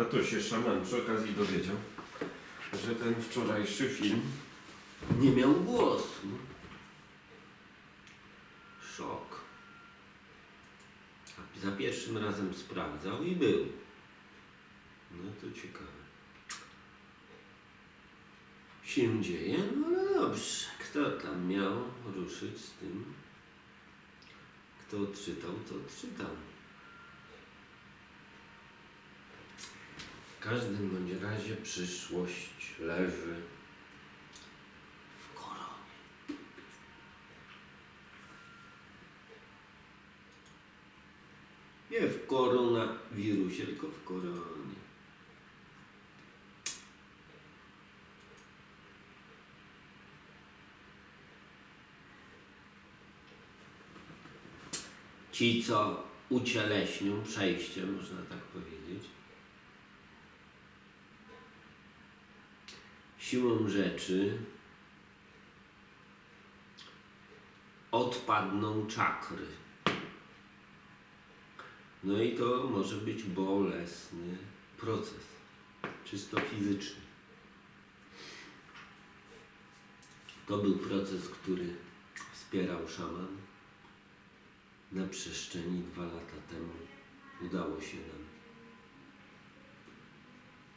A to się szaman przy okazji dowiedział, że ten wczorajszy film nie miał głosu. Szok. A za pierwszym razem sprawdzał i był. No to ciekawe. Się dzieje? No ale dobrze. Kto tam miał ruszyć z tym? Kto odczytał, to odczytał. W każdym bądź razie przyszłość leży w koronie. Nie w koronawirusie, tylko w koronie. Ci, co ucieleśnią przejście, można tak powiedzieć, siłą rzeczy odpadną czakry. No i to może być bolesny proces, czysto fizyczny. To był proces, który wspierał szaman. Na przestrzeni dwa lata temu udało się nam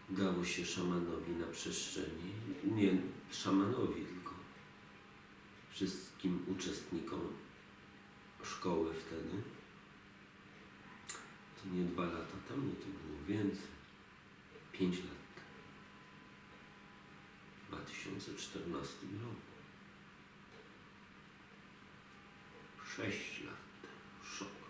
udało się szamanowi na przestrzeni, nie szamanowi, tylko wszystkim uczestnikom szkoły wtedy. To nie dwa lata temu, to było więcej. Pięć lat. W 2014 roku. Sześć lat temu. Szok.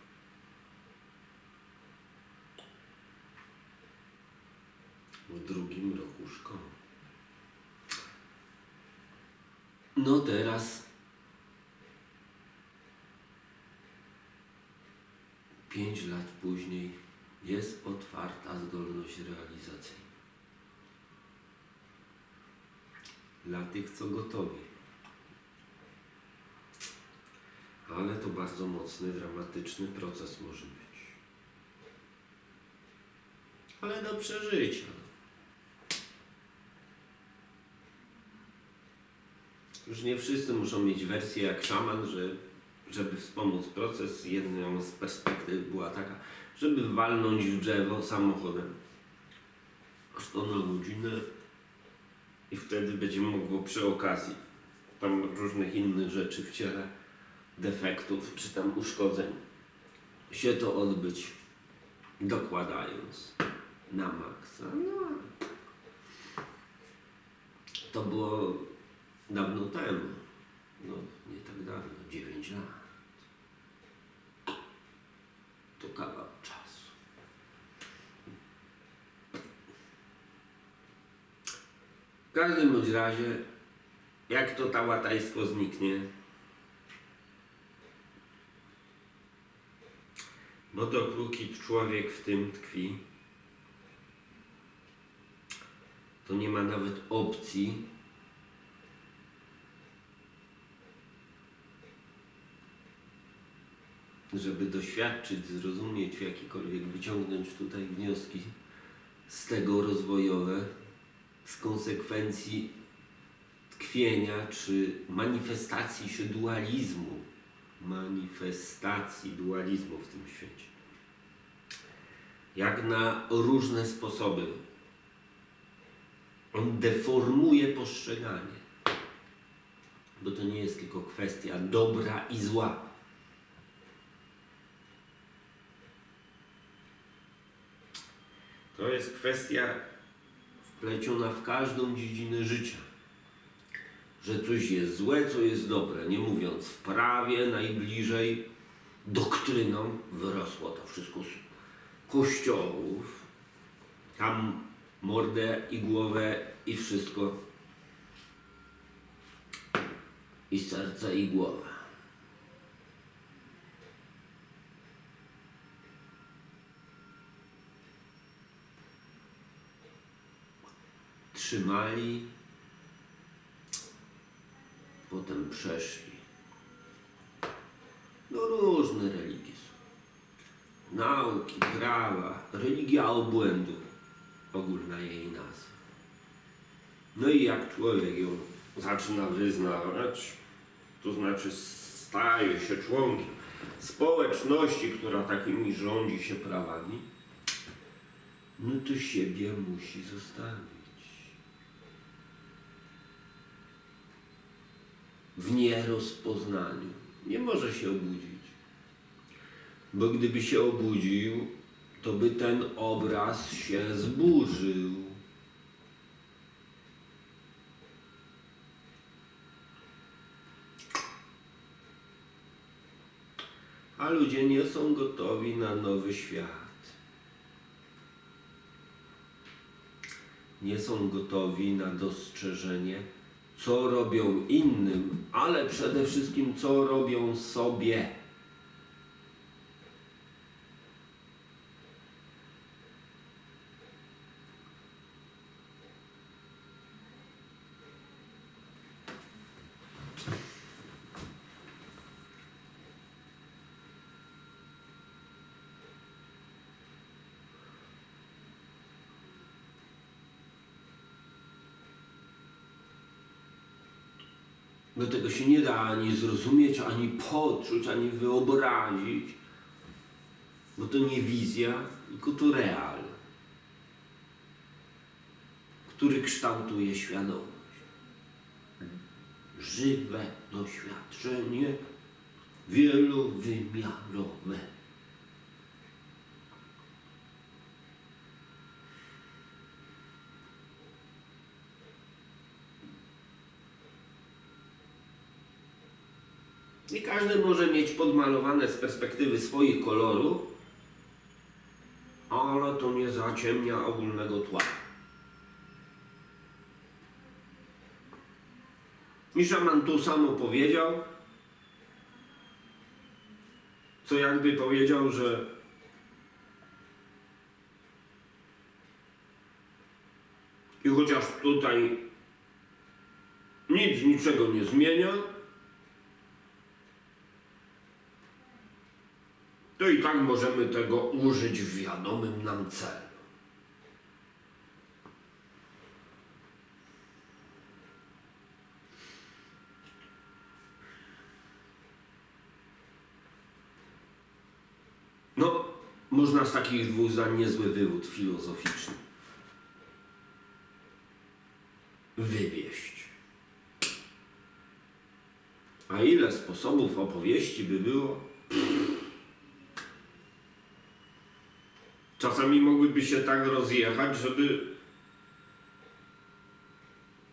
w drugim roku szkoły. No teraz pięć lat później jest otwarta zdolność realizacyjna. Dla tych, co gotowi. Ale to bardzo mocny, dramatyczny proces może być. Ale do przeżycia. Już nie wszyscy muszą mieć wersję jak szaman, że żeby wspomóc proces, jedną z perspektyw była taka, żeby walnąć w drzewo samochodem. 100 na godzinę i wtedy będzie mogło przy okazji. Tam różnych innych rzeczy w ciele, defektów czy tam uszkodzeń się to odbyć dokładając na maksa. No, to było dawno temu. No, nie tak dawno, 9 lat. To kawał czasu. W każdym bądź razie, jak to tałatajstwo zniknie, bo dopóki człowiek w tym tkwi, to nie ma nawet opcji żeby doświadczyć, zrozumieć, w jakikolwiek wyciągnąć tutaj wnioski z tego rozwojowe, z konsekwencji tkwienia czy manifestacji się dualizmu, manifestacji dualizmu w tym świecie. Jak na różne sposoby on deformuje postrzeganie, bo to nie jest tylko kwestia dobra i zła. To jest kwestia wpleciona w każdą dziedzinę życia. Że coś jest złe, co jest dobre. Nie mówiąc w prawie najbliżej doktryną wyrosło to wszystko z kościołów. Tam mordę i głowę i wszystko. I serce i głowę. Trzymali, potem przeszli. No różne religie są. Nauki, prawa, religia obłędu. ogólna jej nazwa. No i jak człowiek ją zaczyna wyznawać, to znaczy staje się członkiem społeczności, która takimi rządzi się prawami, no to siebie musi zostawić. W nierozpoznaniu. Nie może się obudzić. Bo gdyby się obudził, to by ten obraz się zburzył. A ludzie nie są gotowi na nowy świat. Nie są gotowi na dostrzeżenie, co robią innym, ale przede wszystkim, co robią sobie. Do tego się nie da ani zrozumieć, ani poczuć, ani wyobrazić, bo to nie wizja, tylko to real, który kształtuje świadomość. Żywe doświadczenie wielowymiarowe. Każdy może mieć podmalowane z perspektywy swoich kolorów, ale to nie zaciemnia ogólnego tła. I szaman tu samo powiedział, co jakby powiedział, że i chociaż tutaj nic niczego nie zmienia, to i tak możemy tego użyć w wiadomym nam celu. No, można z takich dwóch zdań niezły wywód filozoficzny wywieść. A ile sposobów opowieści by było? Czasami mogłyby się tak rozjechać, żeby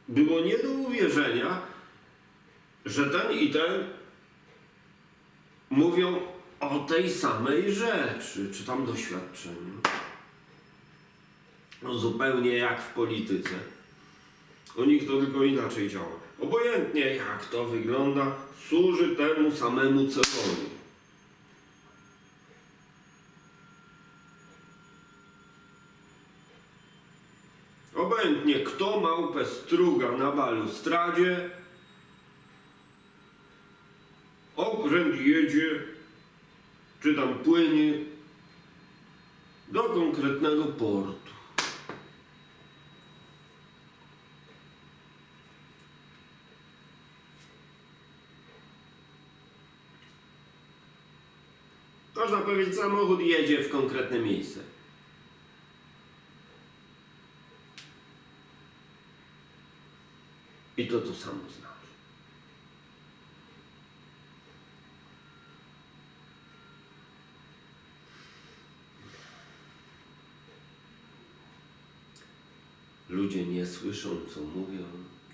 było nie do uwierzenia, że ten i ten mówią o tej samej rzeczy, czy tam doświadczeniu. No zupełnie jak w polityce. U nich to tylko inaczej działa. Obojętnie jak to wygląda, służy temu samemu celowi. Obojętnie kto małpę struga na balustradzie, okręt jedzie, czy tam płynie do konkretnego portu. Można powiedzieć, samochód jedzie w konkretne miejsce. I to to samo znaczy. Ludzie nie słyszą, co mówią,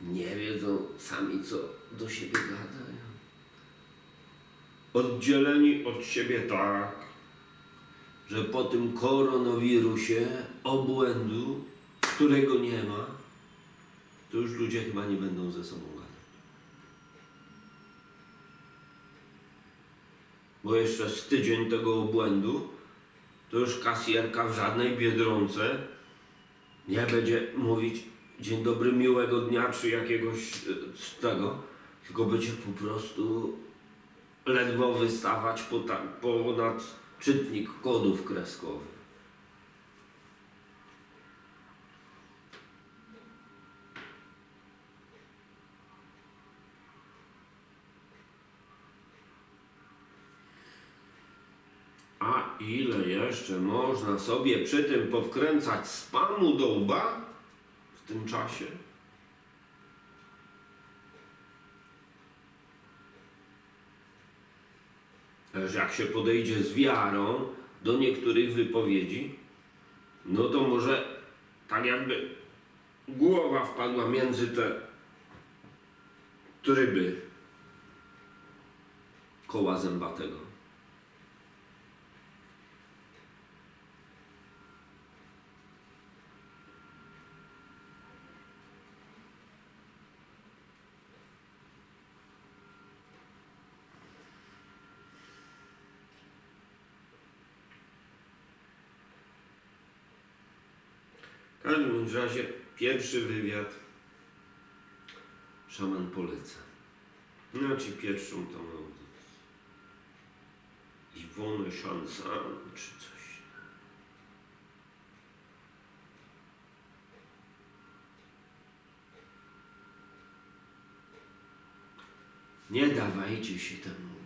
nie wiedzą sami, co do siebie gadają. Oddzieleni od siebie tak, że po tym koronawirusie obłędu, którego nie ma, to już ludzie chyba nie będą ze sobą gadać. Bo jeszcze z tydzień tego obłędu, to już kasjerka w żadnej biedronce nie będzie mówić dzień dobry, miłego dnia, czy jakiegoś e, tego, tylko będzie po prostu ledwo wystawać ponad czytnik kodów kreskowych. Ile jeszcze można sobie przy tym powkręcać spamu do łba w tym czasie? Ależ jak się podejdzie z wiarą do niektórych wypowiedzi, no to może tak jakby głowa wpadła między te tryby koła zębatego. W każdym razie pierwszy wywiad szaman poleca. Znaczy pierwszą mam Iwonę Szansan czy coś. Nie dawajcie się temu